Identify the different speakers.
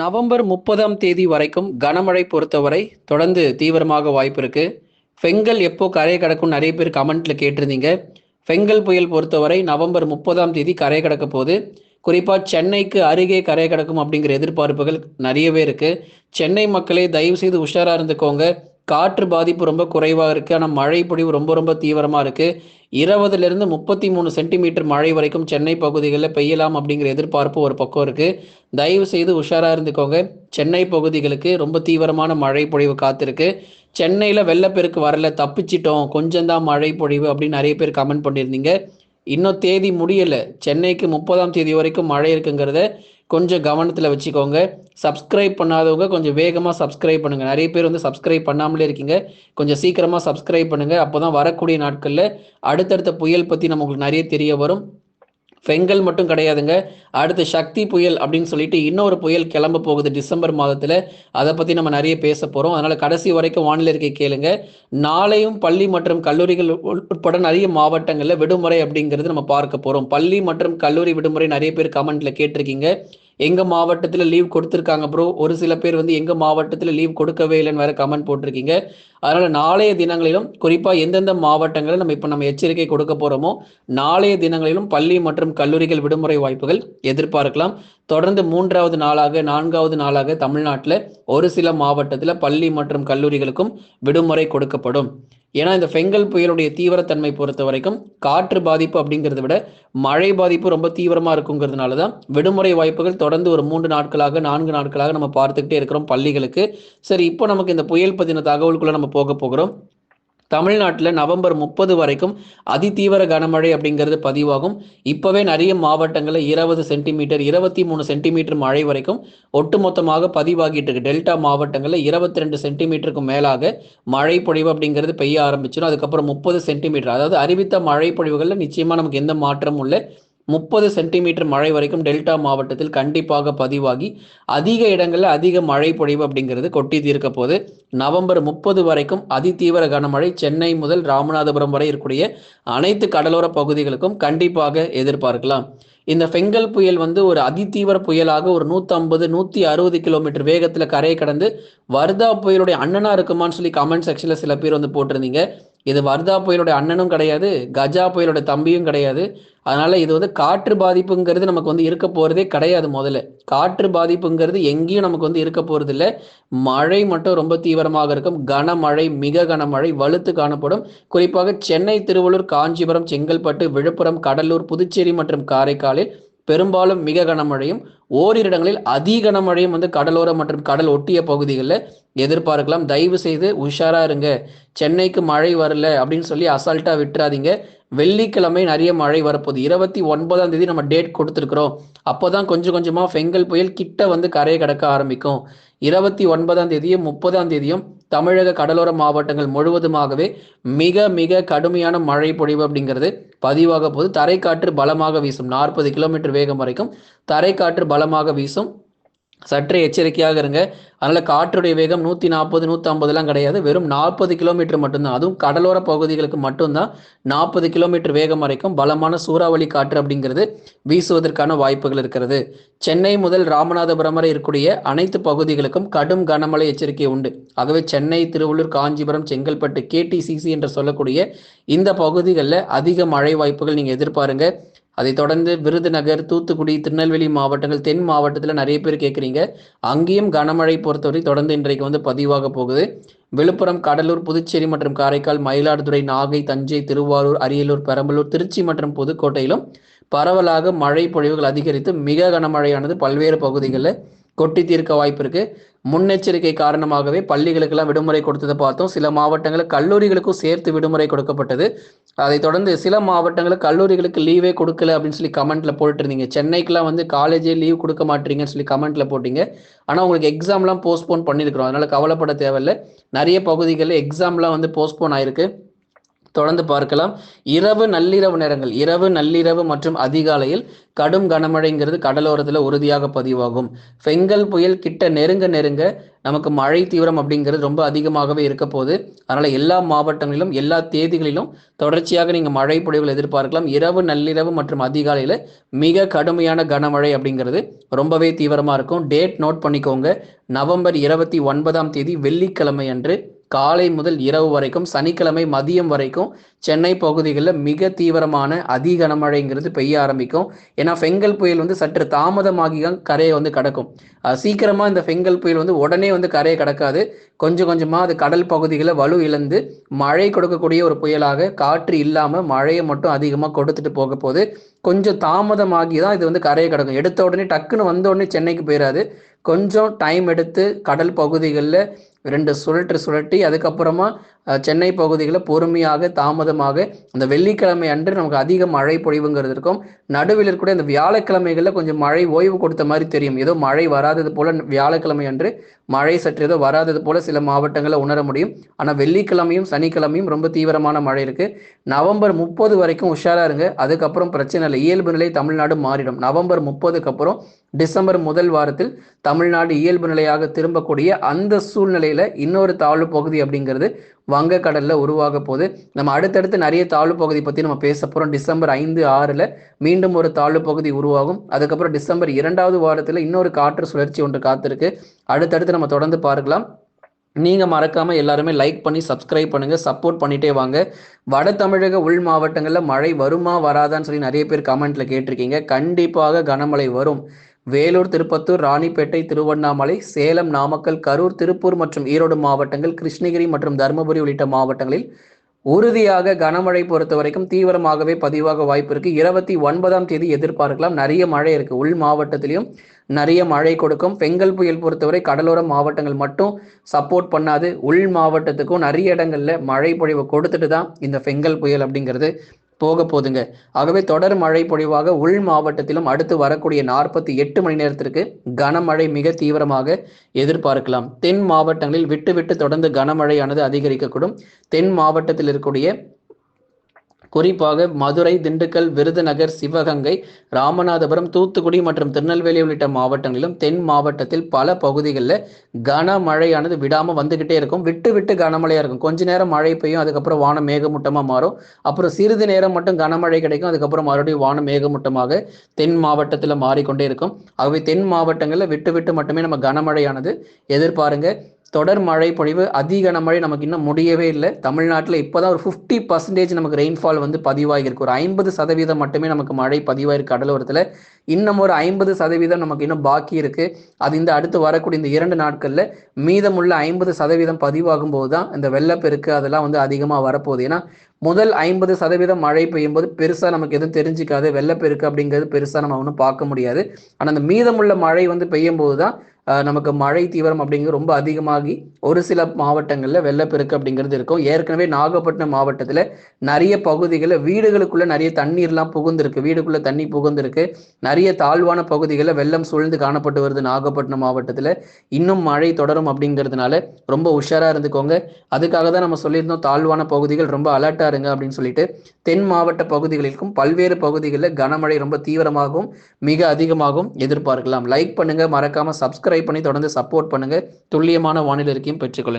Speaker 1: November முப்பதாம் தேதி வரைக்கும் கனமழை பொறுத்தவரை தொடர்ந்து தீவிரமாக வாய்ப்பு இருக்கு. ஃபெங்கல் எப்போ கரை கடக்கும் நிறைய பேர் கமெண்ட்ல கேட்டிருந்தீங்க. ஃபெங்கல் புயல் பொறுத்தவரை நவம்பர் முப்பதாம் தேதி கரை கடக்க போது குறிப்பாக சென்னைக்கு அருகே கரை கடக்கும் அப்படிங்கிற எதிர்பார்ப்புகள் நிறையவே இருக்கு. சென்னை மக்களே தயவு செய்து உஷாராக இருந்துக்கோங்க. காற்று பாதிப்பு ரொம்ப குறைவாக இருக்குது ஆனால் மழை பொழிவு ரொம்ப ரொம்ப தீவிரமாக இருக்குது இருபதுலேருந்து முப்பத்தி மூணு சென்டிமீட்டர் மழை வரைக்கும் சென்னை பகுதிகளில் பெய்யலாம் அப்படிங்கிற எதிர்பார்ப்பு ஒரு பக்கம் இருக்குது தயவு செய்து உஷாராக இருந்துக்கோங்க. சென்னை பகுதிகளுக்கு ரொம்ப தீவிரமான மழை பொழிவு காத்திருக்கு. சென்னையில் வெள்ளப்பெருக்கு வரல தப்பிச்சிட்டோம். கொஞ்சம்தான் மழை பொழிவு அப்படின்னு நிறைய பேர் கமெண்ட் பண்ணியிருந்தீங்க. இன்னும் தேதி முடியல. சென்னைக்கு முப்பதாம் தேதி வரைக்கும் மழை இருக்குங்கிறத கொஞ்சம் கவனத்தில் வச்சுக்கோங்க. சப்ஸ்கிரைப் பண்ணாதவங்க கொஞ்சம் வேகமாக சப்ஸ்கிரைப் பண்ணுங்கள் நிறைய பேர் வந்து சப்ஸ்கிரைப் பண்ணாமலே இருக்கீங்க. கொஞ்சம் சீக்கிரமாக சப்ஸ்கிரைப் பண்ணுங்கள் அப்போ தான் வரக்கூடிய நாட்களில் அடுத்தடுத்த புயல் பற்றி நம்ம உங்களுக்கு நிறைய தெரிய வரும். பெங்கல் மட்டும் கிடையாதுங்க. அடுத்து சக்தி புயல் அப்படின்னு சொல்லிட்டு இன்னொரு புயல் கிளம்ப போகுது டிசம்பர் மாதத்தில். அதை பற்றி நம்ம நிறைய பேச போகிறோம் அதனால் கடைசி வரைக்கும் வானிலை இருக்கை கேளுங்க. நாளையும் பள்ளி மற்றும் கல்லூரிகள் உட்பட நிறைய மாவட்டங்களில் விடுமுறை அப்படிங்கிறது நம்ம பார்க்க போகிறோம் பள்ளி மற்றும் கல்லூரி விடுமுறை நிறைய பேர் கமெண்ட்டில் கேட்டிருக்கீங்க. எங்க மாவட்டத்தில் லீவ் கொடுத்துருக்காங்க ப்ரோ ஒரு சில பேர் வந்து எங்க மாவட்டத்தில் லீவ் கொடுக்கவே இல்லைன்னு வேற கமெண்ட் போட்டிருக்கீங்க. அதனால நாளைய தினங்களிலும் குறிப்பா எந்தெந்த மாவட்டங்களில் நம்ம இப்போ நம்ம எச்சரிக்கை கொடுக்க போறோமோ நாளைய தினங்களிலும் பள்ளி மற்றும் கல்லூரிகள் விடுமுறை வாய்ப்புகள் எதிர்பார்க்கலாம். தொடர்ந்து மூன்றாவது நாளாக நான்காவது நாளாக தமிழ்நாட்டில் ஒரு சில மாவட்டத்தில் பள்ளி மற்றும் கல்லூரிகளுக்கும் விடுமுறை கொடுக்கப்படும். ஏன்னா இந்த ஃபெங்கல் புயலுடைய தீவிரத்தன்மை பொறுத்த வரைக்கும் காற்று பாதிப்பு அப்படிங்கிறத விட மழை பாதிப்பு ரொம்ப தீவிரமா இருக்குங்கிறதுனால தான் விடுமுறை வாய்ப்புகள் தொடர்ந்து ஒரு மூன்று நாட்களாக நான்கு நாட்களாக நம்ம பார்த்துக்கிட்டே இருக்கிறோம் பள்ளிகளுக்கு. சரி இப்போ நமக்கு இந்த புயல் பற்றின தகவலுக்குள்ள நம்ம போக போகிறோம். தமிழ்நாட்டில் நவம்பர் முப்பது வரைக்கும் அதிதீவிர கனமழை அப்படிங்கிறது பதிவாகும். இப்போவே நிறைய மாவட்டங்களில் இருபது சென்டிமீட்டர் இருபத்தி மூணு சென்டிமீட்டர் மழை வரைக்கும் ஒட்டுமொத்தமாக பதிவாகிட்டு இருக்கு. டெல்டா மாவட்டங்களில் இருபத்தி ரெண்டு சென்டிமீட்டருக்கு மேலாக மழை பொழிவு அப்படிங்கிறது பெய்ய ஆரம்பிச்சிடும். அதுக்கப்புறம் முப்பது சென்டிமீட்டர். அதாவது அறிவித்த மழை பொழிவுகளில் நிச்சயமாக நமக்கு எந்த மாற்றமும் இல்லை. முப்பது சென்டிமீட்டர் மழை வரைக்கும் டெல்டா மாவட்டத்தில் கண்டிப்பாக பதிவாகி அதிக இடங்களில் அதிக மழை பொழிவு அப்படிங்கிறது கொட்டி தீர்க்க போது நவம்பர் முப்பது வரைக்கும் அதிதீவிர கனமழை சென்னை முதல் ராமநாதபுரம் வரை இருக்கக்கூடிய அனைத்து கடலோர பகுதிகளுக்கும் கண்டிப்பாக எதிர்பார்க்கலாம். இந்த ஃபெங்கல் புயல் வந்து ஒரு அதிதீவிர புயலாக ஒரு நூற்றம்பது நூற்றி அறுபது கிலோமீட்டர் வேகத்தில் கரையை கடந்து வர்தா புயலுடைய அண்ணனா இருக்குமான்னு சொல்லி கமெண்ட் செக்ஷனில் சில பேர் வந்து போட்டிருந்தீங்க. இது வர்தா புயலுடைய அண்ணனும் கிடையாது கஜா புயலுடைய தம்பியும் கிடையாது. அதனால இது வந்து காற்று பாதிப்புங்கிறது நமக்கு வந்து இருக்க போறதே கிடையாது முதல்ல. காற்று பாதிப்புங்கிறது எங்கேயும் நமக்கு வந்து இருக்க போறது இல்லை மழை மட்டும் ரொம்ப தீவிரமாக இருக்கும். கனமழை மிக கனமழை வலுத்து காணப்படும். குறிப்பாக சென்னை திருவள்ளூர் காஞ்சிபுரம் செங்கல்பட்டு விழுப்புரம் கடலூர் புதுச்சேரி மற்றும் காரைக்காலில் பெரும்பாலும் மிக கனமழையும் ஓரிரு இடங்களில் அதி கனமழையும் வந்து கடலோர மற்றும் கடல் ஒட்டிய பகுதிகளில் எதிர்பார்க்கலாம். தயவு செய்து உஷாரா இருங்க. சென்னைக்கு மழை வரல அப்படின்னு சொல்லி அசால்ட்டா விட்டுறாதீங்க. வெள்ளிக்கிழமை நிறைய மழை வரப்போகுது. இருபத்தி ஒன்பதாம் தேதி நம்ம டேட் கொடுத்துருக்குறோம். அப்போதான் கொஞ்சம் கொஞ்சமா ஃபெங்கல் புயல் கிட்ட வந்து கரையை கடக்க ஆரம்பிக்கும். இருபத்தி ஒன்பதாம் தேதியும் முப்பதாம் தேதியும் தமிழக கடலோர மாவட்டங்கள் முழுவதுமாகவே மிக மிக கடுமையான மழை பொழிவு அப்படிங்கிறது பதிவாக போது தரைக்காற்று பலமாக வீசும். நாற்பது கிலோமீட்டர் வேகம் வரைக்கும் தரைக்காற்று பலமாக வீசும். சற்றே எச்சரிக்கையாக இருங்க. அதனால காற்றுடைய வேகம் நூற்றி நாற்பது நூற்றி ஐம்பதுலாம் கிடையாது. வெறும் நாற்பது கிலோமீட்டர் மட்டும்தான். அதுவும் கடலோர பகுதிகளுக்கு மட்டும்தான். நாற்பது கிலோமீட்டர் வேகம் வரைக்கும் பலமான சூறாவளி காற்று அப்படிங்கிறது வீசுவதற்கான வாய்ப்புகள் இருக்கிறது. சென்னை முதல் ராமநாதபுரம் வரை இருக்கக்கூடிய அனைத்து பகுதிகளுக்கும் கடும் கனமழை எச்சரிக்கை உண்டு. ஆகவே சென்னை திருவள்ளூர் காஞ்சிபுரம் செங்கல்பட்டு கேடிசிசி என்று சொல்லக்கூடிய இந்த பகுதிகளில் அதிக மழை வாய்ப்புகள் நீங்கள் எதிர்பாருங்க. அதைத் தொடர்ந்து விருதுநகர் தூத்துக்குடி திருநெல்வேலி மாவட்டங்கள் தென் மாவட்டத்தில் நிறைய பேர் கேட்குறீங்க அங்கேயும் கனமழை பொறுத்தவரை தொடர்ந்து இன்றைக்கு வந்து பதிவாக போகுது. விழுப்புரம் கடலூர் புதுச்சேரி மற்றும் காரைக்கால் மயிலாடுதுறை நாகை தஞ்சை திருவாரூர் அரியலூர் பெரம்பலூர் திருச்சி மற்றும் புதுக்கோட்டையிலும் பரவலாக மழை பொழிவுகள் அதிகரித்து மிக கனமழையானது பல்வேறு பகுதிகளில் கொட்டி தீர்க்க வாய்ப்பு இருக்கு. முன்னெச்சரிக்கை காரணமாகவே பள்ளிகளுக்கெல்லாம் விடுமுறை கொடுத்ததை பார்த்தோம். சில மாவட்டங்களில் கல்லூரிகளுக்கும் சேர்த்து விடுமுறை கொடுக்கப்பட்டது. அதைத் தொடர்ந்து சில மாவட்டங்களில் கல்லூரிகளுக்கு லீவே கொடுக்கல அப்படின்னு சொல்லி கமெண்ட்ல போட்டுருந்தீங்க சென்னைக்கெல்லாம் வந்து காலேஜே லீவ் கொடுக்க மாட்டீங்கன்னு சொல்லி கமெண்ட்ல போட்டீங்க. ஆனால் உங்களுக்கு எக்ஸாம்லாம் போஸ்ட்போன் பண்ணியிருக்கிறோம் அதனால கவலைப்பட தேவையில்லை. நிறைய பகுதிகளில் எக்ஸாம்லாம் வந்து போஸ்ட்போன் ஆயிருக்கு. தொடர்ந்து பார்க்கலாம். இரவு நள்ளிரவு நேரங்கள் இரவு நள்ளிரவு மற்றும் அதிகாலையில் கடும் கனமழைங்கிறது கடலோரத்தில் உறுதியாக பதிவாகும். ஃபெங்கல் புயல் கிட்ட நெருங்க நெருங்க நமக்கு மழை தீவிரம் அப்படிங்கிறது ரொம்ப அதிகமாகவே இருக்க போகுது. அதனால் எல்லா மாவட்டங்களிலும் எல்லா தேதிகளிலும் தொடர்ச்சியாக நீங்கள் மழை பொழிவுகள் எதிர்பார்க்கலாம். இரவு நள்ளிரவு மற்றும் அதிகாலையில் மிக கடுமையான கனமழை அப்படிங்கிறது ரொம்பவே தீவிரமாக இருக்கும். டேட் நோட் பண்ணிக்கோங்க. நவம்பர் இருபத்தி ஒன்பதாம் தேதி வெள்ளிக்கிழமை அன்று காலை முதல் இரவு வரைக்கும் சனிக்கிழமை மதியம் வரைக்கும் சென்னை பகுதிகளில் மிக தீவிரமான அதி கனமழைங்கிறது பெய்ய ஆரம்பிக்கும். ஏன்னா ஃபெங்கல் புயல் வந்து சற்று தாமதமாகி தான் கரையை வந்து கடக்கும். சீக்கிரமாக இந்த ஃபெங்கல் புயல் வந்து உடனே வந்து கரையை கடக்காது. கொஞ்சம் கொஞ்சமாக அது கடல் பகுதிகளில் வலு இழந்து மழை கொடுக்கக்கூடிய ஒரு புயலாக காற்று இல்லாமல் மழையை மட்டும் அதிகமாக கொடுத்துட்டு போக போகுது கொஞ்சம் தாமதமாகி தான் இது வந்து கரையை கிடக்கும். எடுத்த உடனே டக்குன்னு வந்த உடனே சென்னைக்கு போயிடாது கொஞ்சம் டைம் எடுத்து கடல் பகுதிகளில் ரெண்டு சுழற்று சுழட்டி அதுக்கப்புறமா சென்னை பகுதிகளில் பொறுமையாக தாமதமாக அந்த வெள்ளிக்கிழமை அன்று நமக்கு அதிக மழை பொழிவுங்கிறது இருக்கும். நடுவில் கூட இந்த வியாழக்கிழமைகளில் கொஞ்சம் மழை ஓய்வு கொடுத்த மாதிரி தெரியும். ஏதோ மழை வராதது போல வியாழக்கிழமை அன்று மழை சற்று ஏதோ வராதது போல சில மாவட்டங்களில் உணர முடியும். ஆனால் வெள்ளிக்கிழமையும் சனிக்கிழமையும் ரொம்ப தீவிரமான மழை இருக்கு. நவம்பர் முப்பது வரைக்கும் உஷாரா இருங்க. அதுக்கப்புறம் பிரச்சனை இல்லை. இயல்பு நிலை தமிழ்நாடு மாறிடும். நவம்பர் முப்பதுக்கு அப்புறம் டிசம்பர் முதல் வாரத்தில் தமிழ்நாடு இயல்பு நிலையாக திரும்பக்கூடிய அந்த சூழ்நிலையில இன்னொரு தாழ்வு பகுதி அப்படிங்கிறது வங்கக்கடலில் உருவாக போகுது. நம்ம அடுத்தடுத்து நிறைய தாழ்வு பகுதி பற்றி நம்ம பேச போகிறோம் டிசம்பர் ஐந்து ஆறில் மீண்டும் ஒரு தாழ்வு பகுதி உருவாகும். அதுக்கப்புறம் டிசம்பர் இரண்டாவது வாரத்தில் இன்னொரு காற்று சுழற்சி ஒன்று காத்திருக்கு. அடுத்தடுத்து நம்ம தொடர்ந்து பார்க்கலாம். நீங்கள் மறக்காமல் எல்லாருமே லைக் பண்ணி சப்ஸ்கிரைப் பண்ணுங்கள் சப்போர்ட் பண்ணிட்டே வாங்க. வட தமிழக உள் மாவட்டங்களில் மழை வருமா வராதான்னு சொல்லி நிறைய பேர் கமெண்ட்டில் கேட்டிருக்கீங்க. கண்டிப்பாக கனமழை வரும். வேலூர் திருப்பத்தூர் ராணிப்பேட்டை திருவண்ணாமலை சேலம் நாமக்கல் கரூர் திருப்பூர் மற்றும் ஈரோடு மாவட்டங்கள் கிருஷ்ணகிரி மற்றும் தருமபுரி உள்ளிட்ட மாவட்டங்களில் உறுதியாக கனமழை பொறுத்த வரைக்கும் தீவிரமாகவே பதிவாக வாய்ப்பு இருக்கு. இருபத்தி ஒன்பதாம் தேதி எதிர்பார்க்கலாம். நிறைய மழை இருக்கு. உள் மாவட்டத்திலையும் நிறைய மழை கொடுக்கும். பெங்கல் புயல் பொறுத்தவரை கடலோர மாவட்டங்கள் மட்டும் சப்போர்ட் பண்ணாது. உள் மாவட்டத்துக்கும் நிறைய இடங்கள்ல மழை பொழிவு கொடுத்துட்டு தான் இந்த பெங்கல் புயல் அப்படிங்கிறது போக போதுங்க ஆகவே தொடர் மழை பொழிவாக உள் மாவட்டத்திலும் அடுத்து வரக்கூடிய நாற்பத்தி எட்டு மணி நேரத்திற்கு கனமழை மிக தீவிரமாக எதிர்பார்க்கலாம். தென் மாவட்டங்களில் விட்டு விட்டு தொடர்ந்து கனமழையானது அதிகரிக்கக்கூடும். தென் மாவட்டத்தில் இருக்கக்கூடிய குறிப்பாக மதுரை திண்டுக்கல் விருதுநகர் சிவகங்கை ராமநாதபுரம் தூத்துக்குடி மற்றும் திருநெல்வேலி உள்ளிட்ட மாவட்டங்களிலும் தென் மாவட்டத்தில் பல பகுதிகளில் கனமழையானது விடாமல் வந்துகிட்டே இருக்கும். விட்டு விட்டு கனமழையாக இருக்கும். கொஞ்ச நேரம் மழை பெய்யும் அதுக்கப்புறம் வானம் மேகமூட்டமாக மாறும். அப்புறம் சிறிது நேரம் மட்டும் கனமழை கிடைக்கும் அதுக்கப்புறம் மறுபடியும் வானம் மேகமூட்டமாக தென் மாவட்டத்தில் மாறிக்கொண்டே இருக்கும். ஆகவே தென் மாவட்டங்களில் விட்டு விட்டு மட்டுமே நம்ம கனமழையானது எதிர்பாருங்க. தொடர் மழை பொழிவு அதிக கனமழை நமக்கு இன்னும் முடியவே இல்லை. தமிழ்நாட்டில் இப்போதான் ஒரு ஃபிஃப்டி பர்சன்டேஜ் நமக்கு ரெயின்ஃபால் வந்து பதிவாகிருக்கு ஒரு ஐம்பது சதவீதம் மட்டுமே நமக்கு மழை பதிவாயிருக்கு கடலோரத்தில். இன்னும் ஒரு ஐம்பது சதவீதம் நமக்கு இன்னும் பாக்கி இருக்கு. அது இந்த அடுத்து வரக்கூடிய இந்த இரண்டு நாட்களில் மீதமுள்ள ஐம்பது சதவீதம் பதிவாகும் போது தான் இந்த வெள்ளப்பெருக்கு அதெல்லாம் வந்து அதிகமாக வரப்போகுது. ஏன்னா முதல் ஐம்பது சதவீதம் மழை பெய்யும் போது பெருசாக நமக்கு எதுவும் தெரிஞ்சுக்காது. வெள்ளப்பெருக்கு அப்படிங்கிறது பெருசாக நம்ம ஒன்றும் பார்க்க முடியாது. ஆனால் அந்த மீதமுள்ள மழை வந்து பெய்யும் போது தான் நமக்கு மழை தீவிரம் அப்படிங்கிறது ரொம்ப அதிகமாகி ஒரு சில மாவட்டங்களில் வெள்ளப்பெருக்கு அப்படிங்கிறது இருக்கும். ஏற்கனவே நாகப்பட்டினம் மாவட்டத்தில் நிறைய பகுதிகளில் வீடுகளுக்குள்ள நிறைய தண்ணீர்லாம் புகுந்திருக்கு. வீடுக்குள்ள தண்ணி புகுந்திருக்கு. நிறைய தாழ்வான பகுதிகளில் வெள்ளம் சூழ்ந்து காணப்பட்டு வருது நாகப்பட்டினம் மாவட்டத்தில். இன்னும் மழை தொடரும் அப்படிங்கிறதுனால ரொம்ப உஷாராக இருந்துக்கோங்க. அதுக்காக தான் நம்ம சொல்லியிருந்தோம் தாழ்வான பகுதிகள் ரொம்ப அலர்ட்டாக இருங்க அப்படின்னு சொல்லிட்டு. தென் மாவட்ட பகுதிகளுக்கும் பல்வேறு பகுதிகளில் கனமழை ரொம்ப தீவிரமாகவும் மிக அதிகமாகவும் எதிர்பார்க்கலாம். லைக் பண்ணுங்க மறக்காம சப்ஸ்கிரைப் பண்ணி தொடர்ந்து சப்போர்ட் பண்ணுங்க. துல்லியமான வானிலை இருக்கையும் பெற்றுக்கொள்ளுங்க